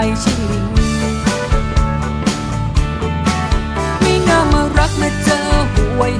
ายชื่ไม่น่ามารักมาเจอหวย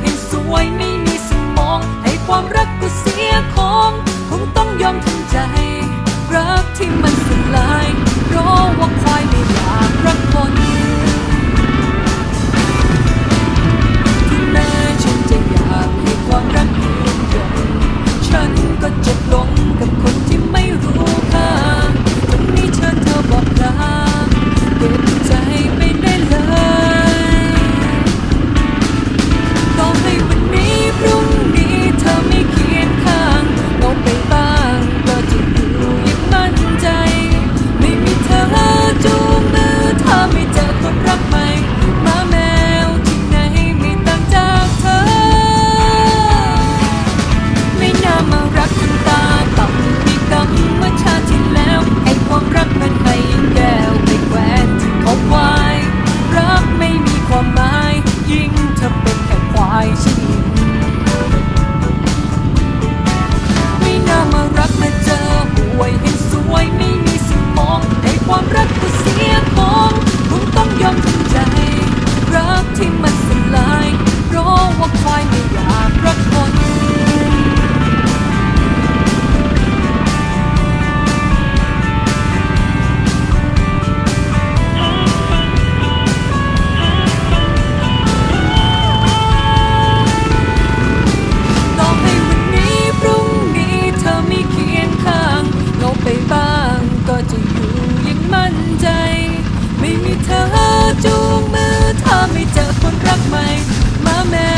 มั่นใจ ไม่มีเธอจูงมือถ้าไม่เจอคนรักใหม่ มาแม้